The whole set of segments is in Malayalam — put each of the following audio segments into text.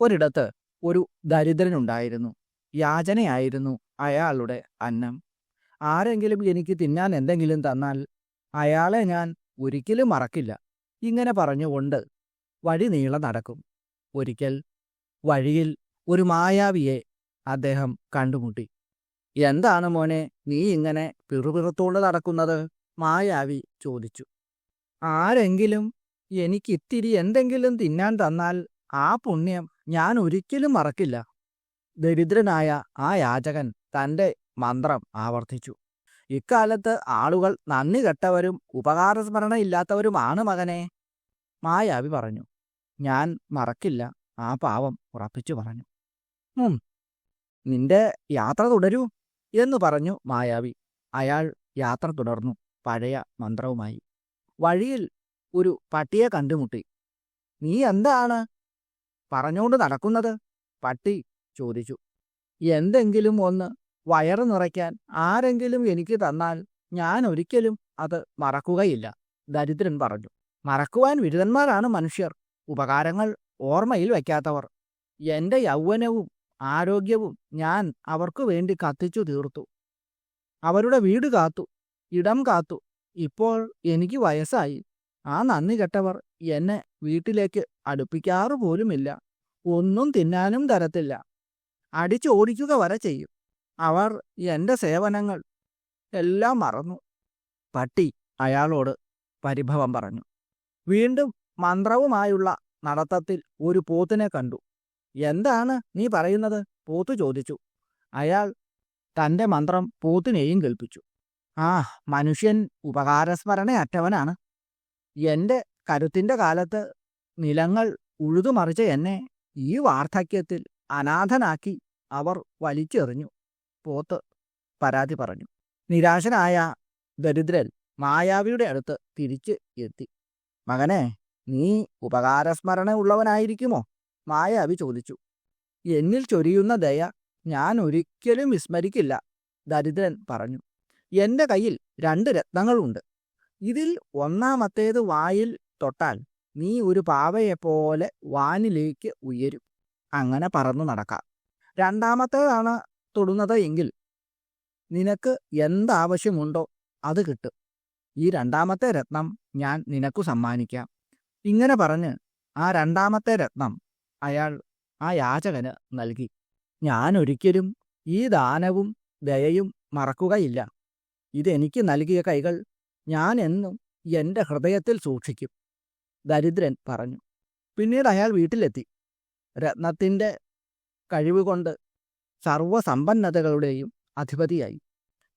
ഒരിടത്ത് ഒരു ദരിദ്രനുണ്ടായിരുന്നു. യാചനയായിരുന്നു അയാളുടെ അന്നം. ആരെങ്കിലും എനിക്ക് തിന്നാൻ എന്തെങ്കിലും തന്നാൽ അയാളെ ഞാൻ ഒരിക്കലും മറക്കില്ല. ഇങ്ങനെ പറഞ്ഞുകൊണ്ട് വഴി നീളെ നടക്കും. ഒരിക്കൽ വഴിയിൽ ഒരു മായാവിയെ അദ്ദേഹം കണ്ടുമുട്ടി. എന്താണ് മോനെ നീ ഇങ്ങനെ പിറുപിറുത്തോണ്ട് നടക്കുന്നത്? മായാവി ചോദിച്ചു. ആരെങ്കിലും എനിക്ക് ഇത്തിരി എന്തെങ്കിലും തിന്നാൻ തന്നാൽ ആ പുണ്യം ഞാൻ ഒരിക്കലും മറക്കില്ല. ദരിദ്രനായ ആ യാചകൻ തന്റെ മന്ത്രം ആവർത്തിച്ചു. ഇക്കാലത്ത് ആളുകൾ നന്ദി കെട്ടവരും ഉപകാരസ്മരണ ഇല്ലാത്തവരുമാണ് മകനെ. മായാവി പറഞ്ഞു ഞാൻ മറക്കില്ല ആ പാവം ഉറപ്പിച്ചു പറഞ്ഞു. ഉം നിന്റെ യാത്ര തുടരൂ എന്നു പറഞ്ഞു മായാവി. അയാൾ യാത്ര തുടർന്നു പഴയ മന്ത്രവുമായി. വഴിയിൽ ഒരു പട്ടിയെ കണ്ടുമുട്ടി. നീ എന്താണ്? പറഞ്ഞുകൊണ്ട് നടക്കുന്നത്? പട്ടി ചോദിച്ചു. എന്തെങ്കിലും ഒന്ന് വയറ് നിറയ്ക്കാൻ ആരെങ്കിലും എനിക്ക് തന്നാൽ ഞാൻ ഒരിക്കലും അത് മറക്കുകയില്ല ദരിദ്രൻ പറഞ്ഞു. മറക്കുവാൻ വിരുദ്ധന്മാരാണ് മനുഷ്യർ. ഉപകാരങ്ങൾ ഓർമ്മയിൽ വയ്ക്കാത്തവർ. എന്റെ യൗവനവും ആരോഗ്യവും ഞാൻ അവർക്കു വേണ്ടി കത്തിച്ചു തീർത്തു. അവരുടെ വീട് കാത്തു ഇടം കാത്തു. ഇപ്പോൾ എനിക്ക് വയസ്സായി. ആ നന്ദി കെട്ടവർ എന്നെ വീട്ടിലേക്ക് അടുപ്പിക്കാറു പോലുമില്ല. ഒന്നും തിന്നാനും തരത്തില്ല. അടിച്ചോടിക്കുക വരെ ചെയ്യും. അവർ എന്റെ സേവനങ്ങൾ എല്ലാം മറന്നു. പട്ടി അയാളോട് പരിഭവം പറഞ്ഞു. വീണ്ടും മന്ത്രവുമായുള്ള നടത്തത്തിൽ ഒരു പോത്തിനെ കണ്ടു. എന്താണ് നീ പറയുന്നത്? പോത്ത് ചോദിച്ചു. അയാൾ തന്റെ മന്ത്രം പോത്തിനെയും കേൾപ്പിച്ചു. ആ മനുഷ്യൻ ഉപകാരസ്മരണയറ്റവനാണ്. എന്റെ കരുത്തിന്റെ കാലത്ത് നിലങ്ങൾ ഉഴുതുമറിച്ച എന്നെ ഈ വാർദ്ധക്യത്തിൽ അനാഥനാക്കി അവർ വലിച്ചെറിഞ്ഞു. പോത്ത് പരാതി പറഞ്ഞു. നിരാശനായ ദരിദ്രൻ മായാവിയുടെ അടുത്ത് തിരിച്ച് എത്തി. മകനെ നീ ഉപകാരസ്മരണ ഉള്ളവനായിരിക്കുമോ മായാവി ചോദിച്ചു. എന്നിൽ ചൊരിയുന്ന ദയ ഞാൻ ഒരിക്കലും വിസ്മരിക്കില്ല ദരിദ്രൻ പറഞ്ഞു. എന്റെ കയ്യിൽ രണ്ട് രത്നങ്ങളുണ്ട്. ഇതിൽ ഒന്നാമത്തേത് വായിൽ തൊട്ടാൽ നീ ഒരു പാവയെപ്പോലെ വാനിലേക്ക് ഉയരും. അങ്ങനെ പറന്നു നടക്കാം. രണ്ടാമത്തേതാണ് തൊടുന്നത് എങ്കിൽ നിനക്ക് എന്താവശ്യമുണ്ടോ അത് കിട്ടും. ഈ രണ്ടാമത്തെ രത്നം ഞാൻ നിനക്കു സമ്മാനിക്കാം. ഇങ്ങനെ പറഞ്ഞ് ആ രണ്ടാമത്തെ രത്നം അയാൾ ആ യാചകന് നൽകി. ഞാൻ ഒരിക്കലും ഈ ദാനവും ദയയും മറക്കുകയില്ല. ഇതെനിക്ക് നൽകിയ കൈകൾ ഞാൻ എന്നും എന്റെ ഹൃദയത്തിൽ സൂക്ഷിക്കും ദരിദ്രൻ പറഞ്ഞു. പിന്നീട് അയാൾ വീട്ടിലെത്തി. രത്നത്തിന്റെ കഴിവുകൊണ്ട് സർവസമ്പന്നതകളുടെയും അധിപതിയായി.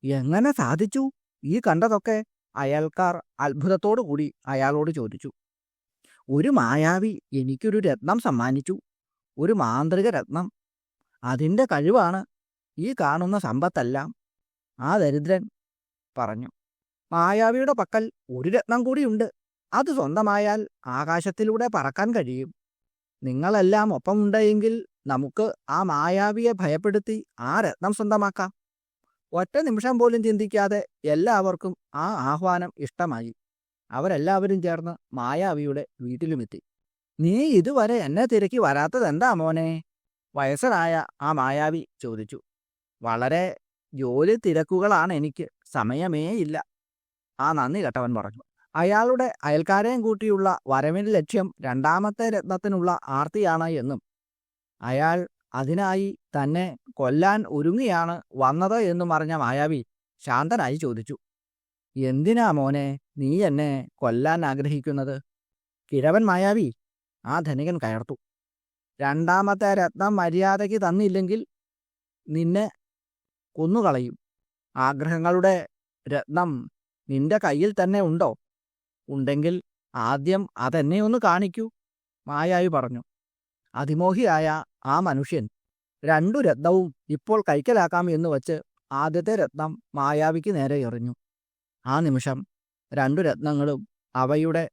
എങ്ങനെ സാധിച്ചു? ഈ കണ്ടതൊക്കെ അയാൾക്കാർ അത്ഭുതത്തോടു കൂടി അയാളോട് ചോദിച്ചു. ഒരു മായാവി എനിക്കൊരു രത്നം സമ്മാനിച്ചു. ഒരു മാന്ത്രിക രത്നം. അതിന്റെ കഴിവാണ് ഈ കാണുന്ന സമ്പത്തെല്ലാം ആ ദരിദ്രൻ പറഞ്ഞു. മായാവിയുടെ പക്കൽ ഒരു രത്നം കൂടിയുണ്ട്. അത് സ്വന്തമായാൽ ആകാശത്തിലൂടെ പറക്കാൻ കഴിയും. നിങ്ങളെല്ലാം ഒപ്പമുണ്ടെങ്കിൽ നമുക്ക് ആ മായാവിയെ ഭയപ്പെടുത്തി ആ രത്നം സ്വന്തമാക്കാം. ഒറ്റ നിമിഷം പോലും ചിന്തിക്കാതെ എല്ലാവർക്കും ആ ആഹ്വാനം ഇഷ്ടമായി. അവരെല്ലാവരും ചേർന്ന് മായാവിയുടെ വീട്ടിലുമെത്തി. നീ ഇതുവരെ എന്നെ തിരക്കി വരാത്തതെന്താ മോനെ? വയസ്സനായ ആ മായാവി ചോദിച്ചു. വളരെ ജോലി തിരക്കുകളാണ് എനിക്ക്. സമയമേ ഇല്ല ആ നന്ദി കെട്ടവൻ പറഞ്ഞു. അയാളുടെ അയൽക്കാരെയും കൂട്ടിയുള്ള വരവിന് ലക്ഷ്യം രണ്ടാമത്തെ രത്നത്തിനുള്ള ആർത്തിയാണ് എന്നും അയാൾ അതിനായി തന്നെ കൊല്ലാൻ ഒരുങ്ങിയാണ് വന്നത് എന്നും അറിഞ്ഞ മായാവി ശാന്തനായി ചോദിച്ചു. എന്തിനാ മോനെ നീ എന്നെ കൊല്ലാൻ ആഗ്രഹിക്കുന്നത്? കിഴവൻ മായാവി ആ ധനികൻ കയർത്തു. രണ്ടാമത്തെ രത്നം മര്യാദയ്ക്ക് തന്നില്ലെങ്കിൽ നിന്നെ കൊന്നുകളയും. ആഗ്രഹങ്ങളുടെ രത്നം നിന്റെ കയ്യിൽ തന്നെ ഉണ്ടോ? ഉണ്ടെങ്കിൽ ആദ്യം അതെന്നെ ഒന്ന് കാണിക്കൂ മായായി പറഞ്ഞു. അതിമോഹിയായ ആ മനുഷ്യൻ രണ്ടു രത്നവും ഇപ്പോൾ കൈക്കലാക്കാം എന്ന് വച്ച് ആദ്യത്തെ രത്നം മായാവിക്ക് നേരെ എറിഞ്ഞു. ആ നിമിഷം രണ്ടു രത്നങ്ങളും അവയുടെ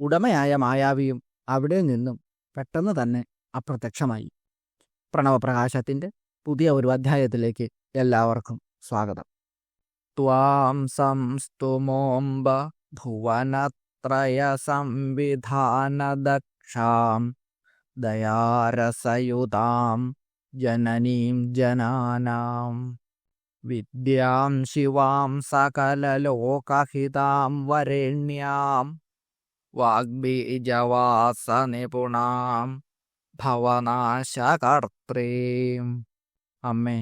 ഉടമയായ മായാവിയും അവിടെ നിന്നും പെട്ടെന്ന് തന്നെ അപ്രത്യക്ഷമായി. പ്രണവപ്രകാശത്തിന്റെ പുതിയ ഒരു അധ്യായത്തിലേക്ക് എല്ലാവർക്കും സ്വാഗതം. त्वां संस्तुमोऽम्ब भुवनत्रयसंविधानदक्षां दयारसयुतां जननीं जनानां विद्यां शिवां सकललोकहितां वरेण्यां वाग्बीजवासनिपुणां भवनाशकर्त्रीम्। अम्मे।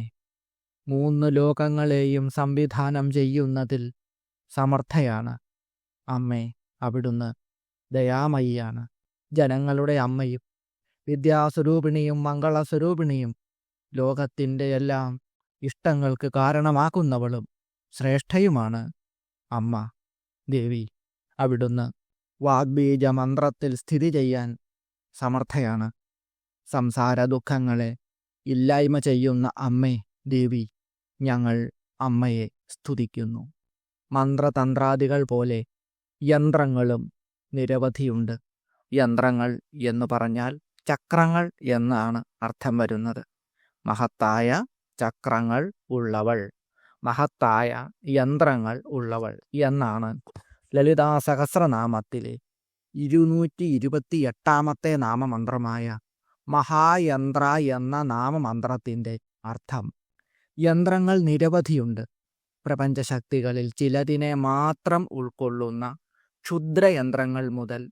മൂന്ന് ലോകങ്ങളെയും സംവിധാനം ചെയ്യുന്നതിൽ സമർത്ഥയാണ്. അമ്മേ അവിടുന്ന് ദയാമയിയാണ്. ജനങ്ങളുടെ അമ്മയും വിദ്യാസ്വരൂപിണിയും മംഗളസ്വരൂപിണിയും ലോകത്തിന്റെ എല്ലാം ഇഷ്ടങ്ങൾക്ക് കാരണമാക്കുന്നവളും ശ്രേഷ്ഠയുമാണ്. അമ്മ ദേവി അവിടുന്ന് വാഗ്ബീജ മന്ത്രത്തിൽ സ്ഥിതി ചെയ്യാൻ സമർത്ഥയാണ്. സംസാര ദുഃഖങ്ങളെ ഇല്ലായ്മ ചെയ്യുന്ന അമ്മേ ദേവി ഞങ്ങൾ അമ്മയെ സ്തുതിക്കുന്നു. മന്ത്രതന്ത്രാദികൾ പോലെ യന്ത്രങ്ങളും നിരവധിയുണ്ട്. യന്ത്രങ്ങൾ എന്ന് പറഞ്ഞാൽ ചക്രങ്ങൾ എന്നാണ് അർത്ഥം വരുന്നത്. മഹത്തായ ചക്രങ്ങൾ ഉള്ളവൾ മഹത്തായ യന്ത്രങ്ങൾ ഉള്ളവൾ എന്നാണ് ലളിതാ സഹസ്രനാമത്തിലെ ഇരുന്നൂറ്റി ഇരുപത്തി എട്ടാമത്തെ നാമമന്ത്രമായ മഹായന്ത്ര എന്ന നാമമന്ത്രത്തിന്റെ അർത്ഥം. യന്ത്രങ്ങൾ നിരവധിയുണ്ട്. പ്രപഞ്ചശക്തികളിൽ ചിലതിനെ മാത്രം ഉൾക്കൊള്ളുന്ന ക്ഷുദ്രയന്ത്രങ്ങൾ മുതൽ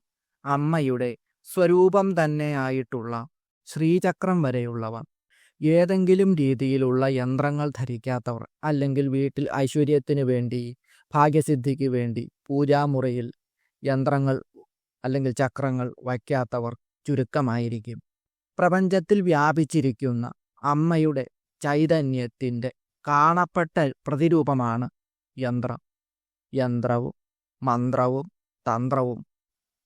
അമ്മയുടെ സ്വരൂപം തന്നെയായിട്ടുള്ള ശ്രീചക്രം വരെയുള്ളവ. ഏതെങ്കിലും രീതിയിലുള്ള യന്ത്രങ്ങൾ ധരിക്കാത്തവർ അല്ലെങ്കിൽ വീട്ടിൽ ഐശ്വര്യത്തിന് വേണ്ടി ഭാഗ്യസിദ്ധിക്ക് വേണ്ടി പൂജാമുറിയിൽ യന്ത്രങ്ങൾ അല്ലെങ്കിൽ ചക്രങ്ങൾ വയ്ക്കാത്തവർ ചുരുക്കമായിരിക്കും. പ്രപഞ്ചത്തിൽ വ്യാപിച്ചിരിക്കുന്ന അമ്മയുടെ ചൈതന്യത്തിന്റെ കാണപ്പെട്ട പ്രതിരൂപമാണ് യന്ത്രം. യന്ത്രവും മന്ത്രവും തന്ത്രവും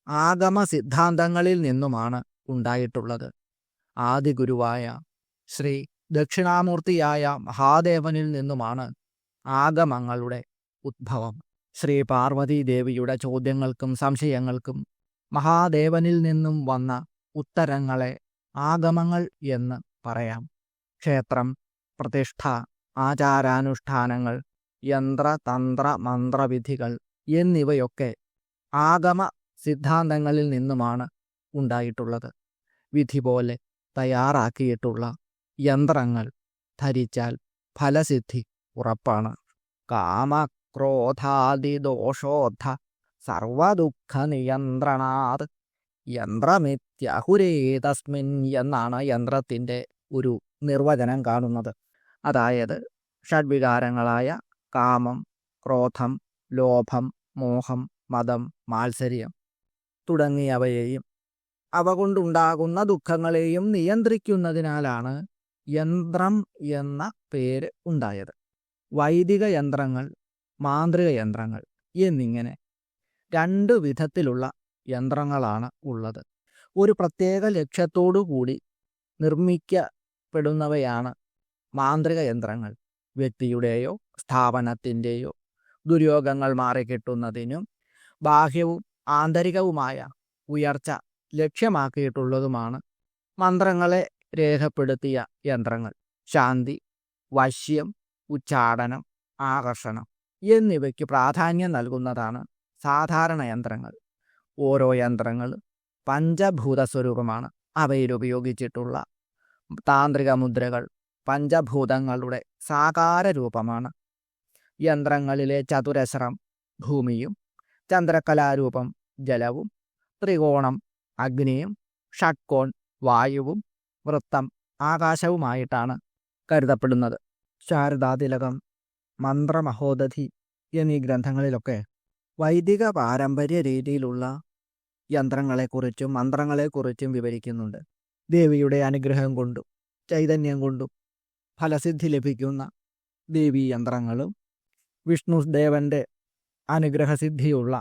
ആഗമ സിദ്ധാന്തങ്ങളിൽ നിന്നുമാണ് ഉണ്ടായിട്ടുള്ളത്. ആദിഗുരുവായ ശ്രീ ദക്ഷിണാമൂർത്തിയായ മഹാദേവനിൽ നിന്നുമാണ് ആഗമങ്ങളുടെ ഉദ്ഭവം. ശ്രീ പാർവതി ദേവിയുടെ ചോദ്യങ്ങൾക്കും സംശയങ്ങൾക്കും മഹാദേവനിൽ നിന്നും വന്ന ഉത്തരങ്ങളെ ആഗമങ്ങൾ എന്ന് പറയാം. ക്ഷേത്രം പ്രതിഷ്ഠ ആചാരാനുഷ്ഠാനങ്ങൾ യന്ത്ര തന്ത്ര മന്ത്രവിധികൾ എന്നിവയൊക്കെ ആഗമ സിദ്ധാന്തങ്ങളിൽ നിന്നുമാണ് ഉണ്ടായിട്ടുള്ളത്. വിധി പോലെ തയ്യാറാക്കിയിട്ടുള്ള യന്ത്രങ്ങൾ ധരിച്ചാൽ ഫലസിദ്ധി ഉറപ്പാണ്. കാമക്രോധാദിദോഷോധ സർവദുഃഖ നിയന്ത്രണാത് യന്ത്രമിത്യഹുരേ തസ്മിൻ എന്നാണ് യന്ത്രത്തിന്റെ ഒരു നിർവചനം കാണുന്നത്. അതായത് ഷഡ്വികാരങ്ങളായ കാമം ക്രോധം ലോഭം മോഹം മതം മാത്സര്യം തുടങ്ങിയവയെയും അവ കൊണ്ടുണ്ടാകുന്ന ദുഃഖങ്ങളെയും നിയന്ത്രിക്കുന്നതിനാലാണ് യന്ത്രം എന്ന പേര് ഉണ്ടായത്. വൈദിക യന്ത്രങ്ങൾ മാന്ത്രിക യന്ത്രങ്ങൾ എന്നിങ്ങനെ രണ്ട് വിധത്തിലുള്ള യന്ത്രങ്ങളാണ് ഉള്ളത്. ഒരു പ്രത്യേക ലക്ഷ്യത്തോടു കൂടി നിർമ്മിക്കപ്പെടുന്നവയാണ് മാന്ത്രിക യന്ത്രങ്ങൾ വ്യക്തിയുടെയോ സ്ഥാപനത്തിന്റെയോ ദുര്യോഗങ്ങൾ മാറിക്കിട്ടുന്നതിനും ബാഹ്യവും ആന്തരികവുമായ ഉയർച്ച ലക്ഷ്യമാക്കിയിട്ടുള്ളതുമാണ് മന്ത്രങ്ങളെ രേഖപ്പെടുത്തിയ യന്ത്രങ്ങൾ. ശാന്തി വശ്യം ഉച്ചാടനം ആകർഷണം എന്നിവയ്ക്ക് പ്രാധാന്യം നൽകുന്നതാണ് സാധാരണ യന്ത്രങ്ങൾ. ഓരോ യന്ത്രങ്ങളും പഞ്ചഭൂത സ്വരൂപമാണ് അവയിൽ ഉപയോഗിച്ചിട്ടുള്ള താന്ത്രിക മുദ്രകൾ പഞ്ചഭൂതങ്ങളുടെ സാകാര രൂപമാണ് യന്ത്രങ്ങളിലെ ചതുരശ്രം ഭൂമിയും ചന്ദ്രകലാരൂപം ജലവും ത്രികോണം അഗ്നിയും ഷട്കോൺ വായുവും വൃത്തം ആകാശവുമായിട്ടാണ് കരുതപ്പെടുന്നത്. ശാരദാതിലകം മന്ത്രമഹോദധി എന്നീ ഗ്രന്ഥങ്ങളിലൊക്കെ വൈദിക പാരമ്പര്യ രീതിയിലുള്ള യന്ത്രങ്ങളെക്കുറിച്ചും മന്ത്രങ്ങളെക്കുറിച്ചും വിവരിക്കുന്നുണ്ട്. ദേവിയുടെ അനുഗ്രഹം കൊണ്ടും ചൈതന്യം കൊണ്ടും ഫലസിദ്ധി ലഭിക്കുന്ന ദേവീ യന്ത്രങ്ങളും വിഷ്ണു ദേവന്റെ അനുഗ്രഹസിദ്ധിയുള്ള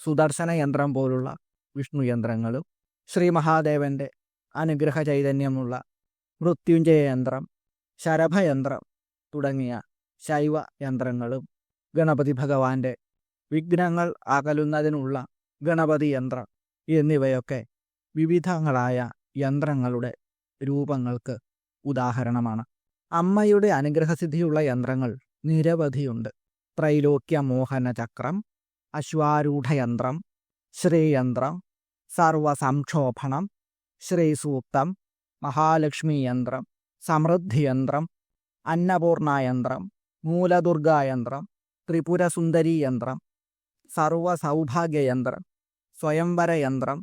സുദർശന യന്ത്രം പോലുള്ള വിഷ്ണു യന്ത്രങ്ങളും ശ്രീ മഹാദേവന്റെ അനുഗ്രഹ ചൈതന്യമുള്ള മൃത്യുഞ്ജയ യന്ത്രം ശരഭയന്ത്രം തുടങ്ങിയ ശൈവ യന്ത്രങ്ങളും ഗണപതി ഭഗവാന്റെ വിഘ്നങ്ങൾ അകലുന്നതിനുള്ള ഗണപതി യന്ത്രം എന്നിവയൊക്കെ വിവിധങ്ങളായ യന്ത്രങ്ങളുടെ രൂപങ്ങൾക്ക് ഉദാഹരണമാണ്. അമ്മയുടെ അനുഗ്രഹസിദ്ധിയുള്ള യന്ത്രങ്ങൾ നിരവധിയുണ്ട്. ത്രൈലോക്യ മോഹന ചക്രം അശ്വാരൂഢയന്ത്രം ശ്രീയന്ത്രം സർവസംക്ഷോഭണം ശ്രീസൂക്തം മഹാലക്ഷ്മി യന്ത്രം സമൃദ്ധി യന്ത്രം അന്നപൂർണ യന്ത്രം മൂലദുർഗാ യന്ത്രം ത്രിപുരസുന്ദരി യന്ത്രം സർവസൗഭാഗ്യ യന്ത്രം സ്വയംവര യന്ത്രം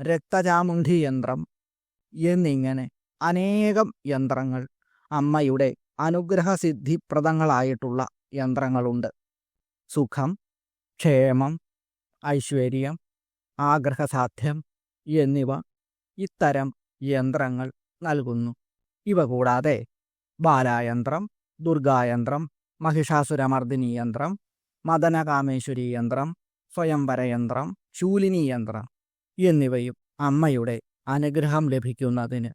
രക്തചാമുണ്ഡി യന്ത്രം എന്നിങ്ങനെ അനേകം യന്ത്രങ്ങൾ അമ്മയുടെ അനുഗ്രഹസിദ്ധിപ്രദങ്ങളായിട്ടുള്ള യന്ത്രങ്ങളുണ്ട്. സുഖം ക്ഷേമം ഐശ്വര്യം ആഗ്രഹസാധ്യം എന്നിവ ഇത്തരം യന്ത്രങ്ങൾ നൽകുന്നു. ഇവ കൂടാതെ ബാലായന്ത്രം ദുർഗായന്ത്രം മഹിഷാസുരമർദിനി യന്ത്രം മദനകാമേശ്വരി യന്ത്രം സ്വയംവരയന്ത്രം ശൂലിനി യന്ത്രം എന്നിവയും അമ്മയുടെ അനുഗ്രഹം ലഭിക്കുന്നതിന്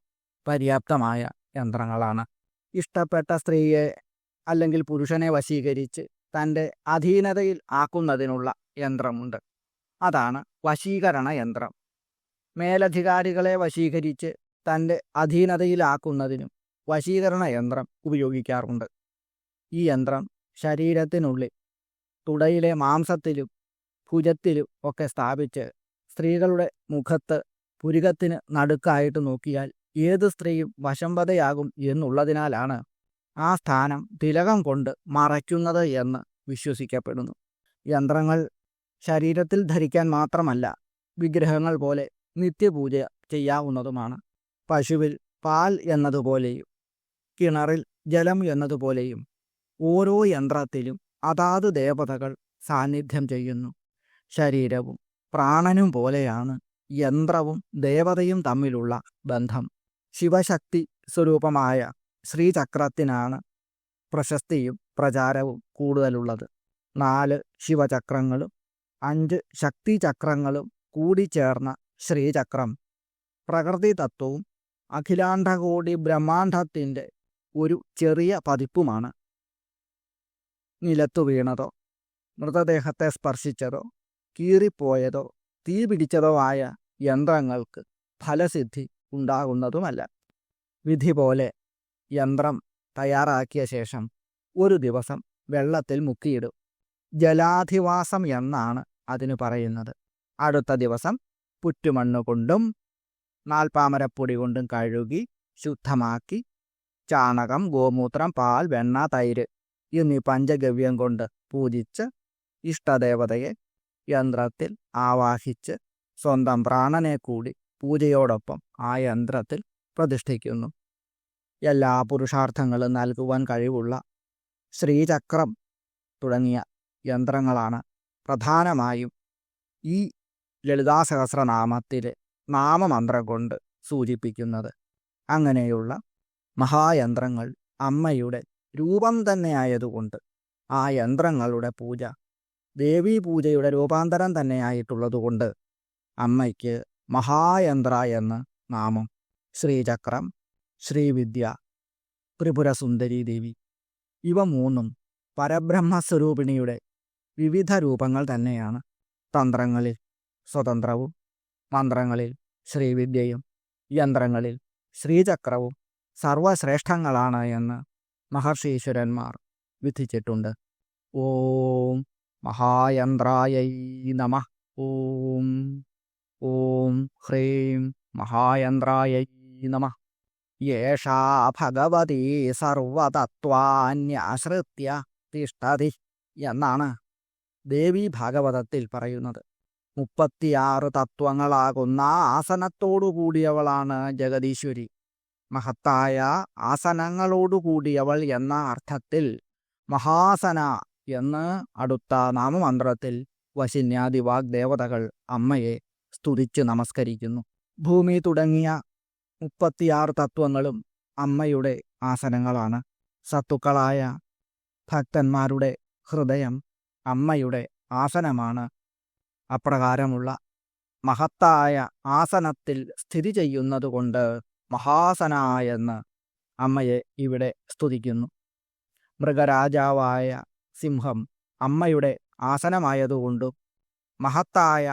പര്യാപ്തമായ യന്ത്രങ്ങളാണ്. ഇഷ്ടപ്പെട്ട സ്ത്രീയെ അല്ലെങ്കിൽ പുരുഷനെ വശീകരിച്ച് തന്റെ അധീനതയിൽ ആക്കുന്നതിനുള്ള യന്ത്രമുണ്ട്. അതാണ് വശീകരണ യന്ത്രം. മേലധികാരികളെ വശീകരിച്ച് തന്റെ അധീനതയിലാക്കുന്നതിനും വശീകരണ യന്ത്രം ഉപയോഗിക്കാറുണ്ട്. ഈ യന്ത്രം ശരീരത്തിനുള്ളിൽ തുടയിലെ മാംസത്തിലും ഭുജത്തിലും ഒക്കെ സ്ഥാപിച്ച് സ്ത്രീകളുടെ മുഖത്ത് പുരുകത്തിന് നടുക്കായിട്ട് നോക്കിയാൽ ഏത് സ്ത്രീയും വശംവതയാകും എന്നുള്ളതിനാലാണ് ആ സ്ഥാനം തിലകം കൊണ്ട് മറയ്ക്കുന്നത് എന്ന് വിശ്വസിക്കപ്പെടുന്നു. യന്ത്രങ്ങൾ ശരീരത്തിൽ ധരിക്കാൻ മാത്രമല്ല വിഗ്രഹങ്ങൾ പോലെ നിത്യപൂജ ചെയ്യാവുന്നതുമാണ്. പശുവിൽ പാൽ എന്നതുപോലെയും കിണറിൽ ജലം എന്നതുപോലെയും ഓരോ യന്ത്രത്തിലും അതാത് ദേവതകൾ സാന്നിധ്യം ചെയ്യുന്നു. ശരീരവും പ്രാണനും പോലെയാണ് യന്ത്രവും ദേവതയും തമ്മിലുള്ള ബന്ധം. ശിവശക്തി സ്വരൂപമായ ശ്രീചക്രത്തിനാണ് പ്രശസ്തിയും പ്രചാരവും കൂടുതലുള്ളത്. നാല് ശിവചക്രങ്ങളും അഞ്ച് ശക്തിചക്രങ്ങളും കൂടിച്ചേർന്ന ശ്രീചക്രം. പ്രകൃതി തത്വവും അഖിലാണ്ടകോടി ബ്രഹ്മാണ്ഡത്തിന്റെ ഒരു ചെറിയ പതിപ്പുമാണ്. നിലത്തു വീണതോ മൃതദേഹത്തെ സ്പർശിച്ചതോ കീറിപ്പോയതോ തീ പിടിച്ചതോ ആയ യന്ത്രങ്ങൾക്ക് ഫലസിദ്ധി ഉണ്ടാകുന്നതുമല്ല. വിധി പോലെ യന്ത്രം തയ്യാറാക്കിയ ശേഷം ഒരു ദിവസം വെള്ളത്തിൽ മുക്കിയിടും. ജലാധിവാസം എന്നാണ് അതിന് പറയുന്നത്. അടുത്ത ദിവസം പുറ്റുമണ്ണ് കൊണ്ടും നാൽപ്പാമരപ്പൊടി കൊണ്ടും കഴുകി ശുദ്ധമാക്കി ചാണകം ഗോമൂത്രം പാൽ വെണ്ണ തൈര് എന്നീ പഞ്ചഗവ്യം കൊണ്ട് പൂജിച്ച് ഇഷ്ടദേവതയെ യന്ത്രത്തിൽ ആവാഹിച്ച് സ്വന്തം പ്രാണനെ കൂടി പൂജയോടൊപ്പം ആ യന്ത്രത്തിൽ പ്രതിഷ്ഠിക്കുന്നു. എല്ലാ പുരുഷാർത്ഥങ്ങളും നൽകുവാൻ കഴിവുള്ള ശ്രീചക്രം തുടങ്ങിയ യന്ത്രങ്ങളാണ് പ്രധാനമായും ഈ ലളിതാസഹസ്രനാമത്തിലെ നാമമന്ത്രം കൊണ്ട് സൂചിപ്പിക്കുന്നത്. അങ്ങനെയുള്ള മഹായന്ത്രങ്ങൾ അമ്മയുടെ രൂപം തന്നെയായതുകൊണ്ട് ആ യന്ത്രങ്ങളുടെ പൂജ ദേവീ പൂജയുടെ രൂപാന്തരം തന്നെയായിട്ടുള്ളതുകൊണ്ട് അമ്മയ്ക്ക് മഹായന്ത്ര എന്ന് നാമം. ശ്രീചക്രം ശ്രീവിദ്യ ത്രിപുരസുന്ദരി ദേവി. ഇവ മൂന്നും പരബ്രഹ്മസ്വരൂപിണിയുടെ വിവിധ രൂപങ്ങൾ തന്നെയാണ്. തന്ത്രങ്ങളിൽ സ്വതന്ത്രവും മന്ത്രങ്ങളിൽ ശ്രീവിദ്യയും യന്ത്രങ്ങളിൽ ശ്രീചക്രവും സർവശ്രേഷ്ഠങ്ങളാണ് എന്ന് മഹർഷീശ്വരന്മാർ വിധിച്ചിട്ടുണ്ട്. ഓം മഹായന്ത്രായ നമ. ഓം. ഓം ഹ്രീം മഹായന്ത്രായ നമ യേഷാ ഭഗവതി സർവതത്വാന്യാശ്രിത്യ തിഷ്ടതി എന്നാണ് ദേവി ഭാഗവതത്തിൽ പറയുന്നത്. മുപ്പത്തിയാറ് തത്വങ്ങളാകുന്ന ആസനത്തോടുകൂടിയവളാണ് ജഗദീശ്വരി. മഹത്തായ ആസനങ്ങളോടുകൂടിയവൾ എന്ന അർത്ഥത്തിൽ മഹാസന എന്ന് അടുത്ത നാമമന്ത്രത്തിൽ വശിന്യാദി വാഗ്ദേവതകൾ അമ്മയെ സ്തുതിച്ച് നമസ്കരിക്കുന്നു. ഭൂമി തുടങ്ങിയ മുപ്പത്തിയാറ് തത്വങ്ങളും അമ്മയുടെ ആസനങ്ങളാണ്. സത്തുക്കളായ ഭക്തന്മാരുടെ ഹൃദയം അമ്മയുടെ ആസനമാണ്. അപ്രകാരമുള്ള മഹത്തായ ആസനത്തിൽ സ്ഥിതി ചെയ്യുന്നതുകൊണ്ട് മഹാസന എന്ന് അമ്മയെ ഇവിടെ സ്തുതിക്കുന്നു. മൃഗരാജാവായ സിംഹം അമ്മയുടെ ആസനമായതുകൊണ്ടും മഹത്തായ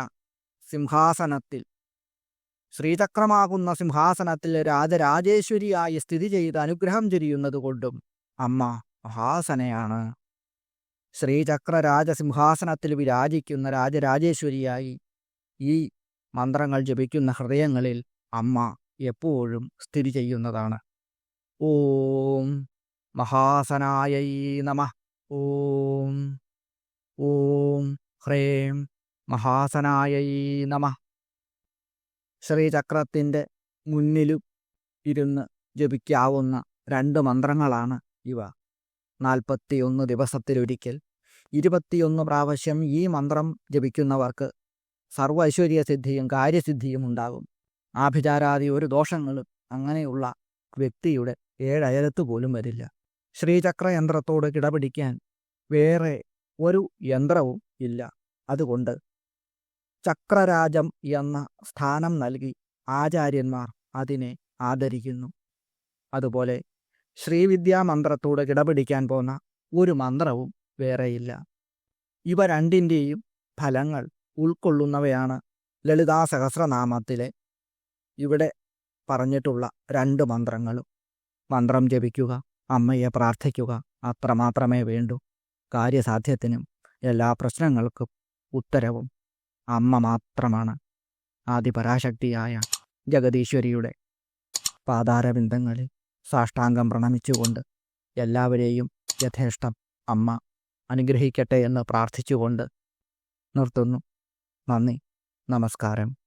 സിംഹാസനത്തിൽ. ശ്രീചക്രമാകുന്ന സിംഹാസനത്തിൽ രാജരാജേശ്വരിയായി സ്ഥിതി ചെയ്ത് അനുഗ്രഹം ചൊരിയുന്നതുകൊണ്ടും അമ്മ മഹാസനയാണ്. ശ്രീചക്ര രാജസിംഹാസനത്തിൽ വിരാജിക്കുന്ന രാജരാജേശ്വരിയായി ഈ മന്ത്രങ്ങൾ ജപിക്കുന്ന ഹൃദയങ്ങളിൽ അമ്മ എപ്പോഴും സ്ഥിതി ചെയ്യുന്നതാണ്. ഓം മഹാസനായ നമ. ഓം. ഓം. ഹ്രേം. മഹാസനായ നമ ശ്രീചക്രത്തിന്റെ മുന്നിലും ഇരുന്ന് ജപിക്കാവുന്ന രണ്ട് മന്ത്രങ്ങളാണ് ഇവ. നാൽപ്പത്തിയൊന്ന് ദിവസത്തിലൊരിക്കൽ. ഇരുപത്തിയൊന്ന് പ്രാവശ്യം ഈ മന്ത്രം ജപിക്കുന്നവർക്ക് സർവ ഐശ്വര്യസിദ്ധിയും കാര്യസിദ്ധിയും ഉണ്ടാകും. ആഭിചാരാദി ഒരു ദോഷങ്ങളും അങ്ങനെയുള്ള വ്യക്തിയുടെ ഏഴയലത്ത് പോലും വരില്ല. ശ്രീചക്ര യന്ത്രത്തോട് കിടപിടിക്കാൻ വേറെ ഒരു യന്ത്രവും ഇല്ല. അതുകൊണ്ട് ചക്രരാജം എന്ന സ്ഥാനം നൽകി ആചാര്യന്മാർ അതിനെ ആദരിക്കുന്നു. അതുപോലെ ശ്രീവിദ്യാമന്ത്രത്തോട് കിടപിടിക്കാൻ പോന്ന ഒരു മന്ത്രവും വേറെയില്ല. ഇവ രണ്ടിന്റെയും ഫലങ്ങൾ ഉൾക്കൊള്ളുന്നവയാണ് ലളിതാ സഹസ്രനാമത്തിലെ ഇവിടെ പറഞ്ഞിട്ടുള്ള രണ്ട് മന്ത്രങ്ങളും. മന്ത്രം ജപിക്കുക അമ്മയെ പ്രാർത്ഥിക്കുക അത്രമാത്രമേ വേണ്ടൂ. കാര്യസാധ്യത്തിനും എല്ലാ പ്രശ്നങ്ങൾക്കും ഉത്തരവും അമ്മ മാത്രമാണ്. ആദിപരാശക്തിയായ ജഗദീശ്വരിയുടെ പാതാരബിന്ദങ്ങളിൽ സാഷ്ടാംഗം പ്രണമിച്ചുകൊണ്ട് എല്ലാവരെയും യഥേഷ്ടം അമ്മ അനുഗ്രഹിക്കട്ടെ എന്ന് പ്രാർത്ഥിച്ചുകൊണ്ട് നിർത്തുന്നു. നന്ദി. നമസ്കാരം.